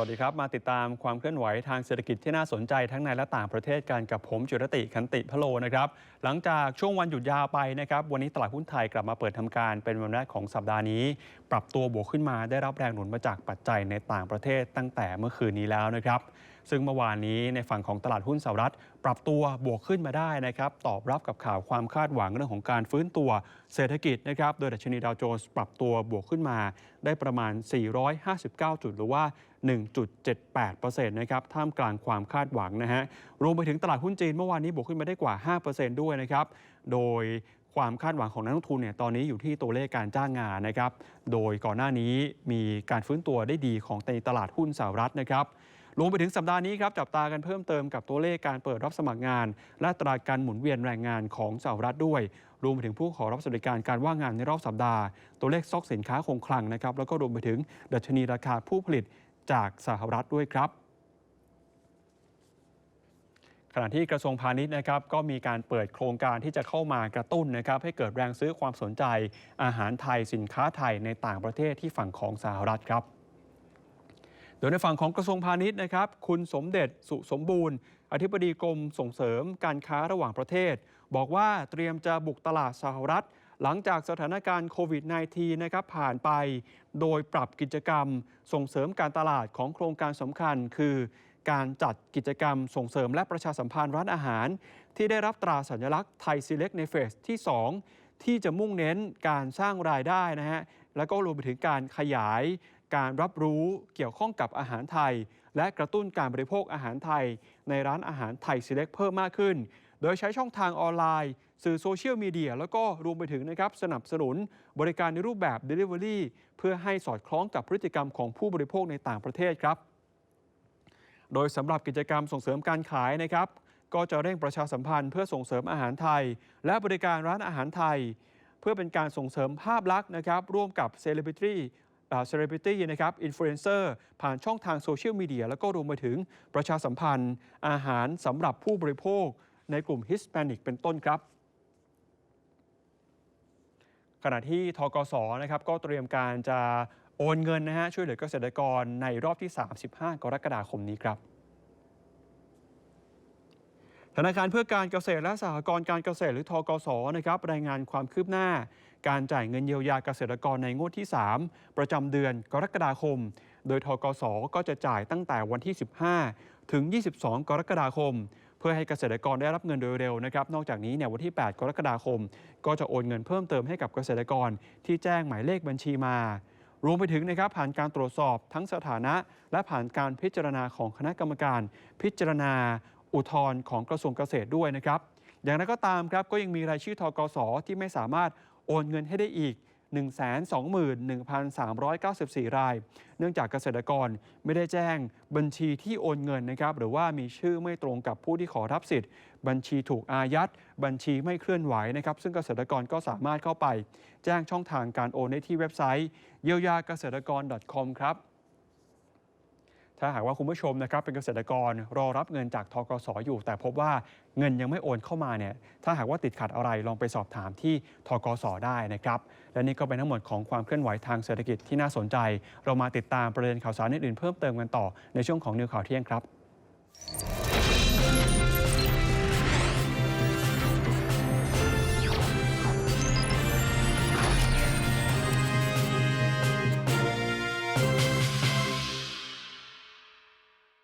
วัสดีครับ มาติดตามความเคลื่อนไหวทางเศรษฐกิจที่น่าสนใจทั้งในและต่างประเทศกันกับผมจุรติคันติพะโลนะครับหลังจากช่วงวันหยุดยาวไปนะครับวันนี้ตลาดหุ้นไทยกลับมาเปิดทำการเป็นวันแรกของสัปดาห์นี้ ปรับตัวบวกขึ้นมาได้รับแรงหนุนมาจากปัจจัยในต่างประเทศตั้งแต่เมื่อคืนนี้แล้วนะครับ ซึ่งเมื่อวานนี้ในฝั่งของตลาดหุ้นสหรัฐ ปรับตัวบวกขึ้นมาได้นะครับตอบรับกับข่าวความคาดหวังเรื่องของการฟื้นตัวเศรษฐกิจนะครับโดยดัชนีดาวโจนส์ปรับตัวบวกขึ้นมา ได้ประมาณ 459 จุดหรือว่า 1.78%นะครับท่ามกลางความคาดหวังนะฮะรวมไปถึงตลาดหุ้นจีนเมื่อวานนี้บวกขึ้นมาได้กว่า 5%ด้วยนะครับโดยความคาดหวังของนักลงทุนเนี่ยตอนนี้อยู่ที่ตัวเลขการจ้างงานนะครับ โดยก่อนหน้านี้มีการฟื้นตัวได้ดีของในตลาดหุ้นสหรัฐนะครับ รวมไปถึงสัปดาห์นี้ครับจับตากันเพิ่มเติมกับตัวเลขการเปิดรับสมัครงาน และตราการหมุนเวียนแรงงานของสหรัฐด้วย รวมไปถึงผู้ขอรับสวัสดิการการว่างงานในรอบสัปดาห์ ตัวเลขซอกสินค้าคงคลังนะครับแล้วก็รวมไปถึงดัชนีราคาผู้ผลิตจากสหรัฐด้วยครับขณะที่กระทรวงพาณิชย์นะครับก็มีการเปิดโครงการที่จะเข้ามากระตุ้นนะครับให้เกิดแรงซื้อความสนใจอาหารไทยสินค้าไทยในต่างประเทศที่ฝั่งของสหรัฐครับ โดยในฝั่งของกระทรวงพาณิชย์นะครับ คุณสมเด็จสุสมบูรณ์ อธิบดีกรมส่งเสริมการค้าระหว่างประเทศ บอกว่าเตรียมจะบุกตลาดสหรัฐ หลังจากสถานการณ์โควิด -19 นะครับผ่านไป โดยปรับกิจกรรม ส่งเสริมการตลาดของโครงการสำคัญ คือ การจัดกิจกรรมส่งเสริมและประชาสัมพันธ์ร้านอาหาร ที่ได้รับตราสัญลักษณ์ไทยซีเล็กในเฟสที่ 2 ที่จะมุ่งเน้นการสร้างรายได้นะฮะแล้วก็รวมไปถึงการขยาย การรับรู้เกี่ยวข้องกับอาหารไทย และกระตุ้นการบริโภคอาหารไทย ในร้านอาหารไทยซีเล็กเพิ่มมากขึ้น โดยใช้ช่องทางออนไลน์ สื่อโซเชียลมีเดียแล้วก็รวมไปถึงนะครับสนับสนุนบริการในรูปแบบ Delivery เพื่อให้สอดคล้องกับพฤติกรรมของผู้บริโภคในต่างประเทศครับ โดยสำหรับกิจกรรมส่งเสริมการขายนะครับก็จะเร่งประชาสัมพันธ์เพื่อส่งเสริมอาหารไทย และบริการร้านอาหารไทย เพื่อเป็นการส่งเสริมภาพลักษณ์นะครับร่วมกับเซเลบริตี้ เซเลบริตี้นะครับอินฟลูเอนเซอร์ผ่านช่องทางโซเชียลมีเดียแล้วก็รวมไปถึงประชาสัมพันธ์ อาหารสำหรับผู้บริโภคในกลุ่มฮิสแปนิกเป็นต้นครับขณะที่ทกศนะครับก็เตรียมการจะโอนเงินนะฮะช่วยเหลือเกษตรกรในรอบที่ 35 กรกฎาคมนี้ครับ ธนาคารเพื่อการเกษตรและสหกรณ์การเกษตรหรือทกสนะครับรายงานความคืบหน้า การจ่ายเงินเยียวยาเกษตรกรในงวดที่ 3 ประจำเดือนกรกฎาคม โดยทกสก็จะจ่ายตั้งแต่วันที่ 15 ถึง 22 กรกฎาคม เพื่อให้เกษตรกรได้รับเงินโดยเร็วนะครับ นอกจากนี้เนี่ยวันที่ 8 กรกฎาคม ก็จะโอนเงินเพิ่มเติมให้กับเกษตรกรที่แจ้งหมายเลขบัญชีมารวมไปถึงนะครับผ่านการตรวจสอบทั้งสถานะ และผ่านการพิจารณาของคณะกรรมการ พิจารณา อุทธรณ์ของกระทรวงเกษตรด้วยนะครับ อย่างไรก็ตามครับก็ยังมีรายชื่อทกสที่ไม่สามารถโอนเงินให้ได้อีก 121,394 ราย เนื่องจากเกษตรกรไม่ได้แจ้งบัญชีที่โอนเงินนะครับ หรือว่ามีชื่อไม่ตรงกับผู้ที่ขอรับสิทธิ์ บัญชีถูกอายัด บัญชีไม่เคลื่อนไหวนะครับ ซึ่งเกษตรกรก็สามารถเข้าไป แจ้งช่องทางการโอนได้ที่เว็บไซต์เยียวยาเกษตรกร .com ครับ ถ้าหากว่าคุณผู้ชมนะครับเป็นเกษตรกรรอรับเงินจากทกสอยู่ แต่พบว่าเงินยังไม่โอนเข้ามาเนี่ยถ้าหากว่าติดขัดอะไรลองไปสอบถามที่ทกสได้นะครับ และนี่ก็เป็นทั้งหมดของความเคลื่อนไหวทางเศรษฐกิจที่น่าสนใจ เรามาติดตามประเด็นข่าวสารอื่นๆเพิ่มเติมกันต่อในช่วงของนิวข่าวเที่ยงครับ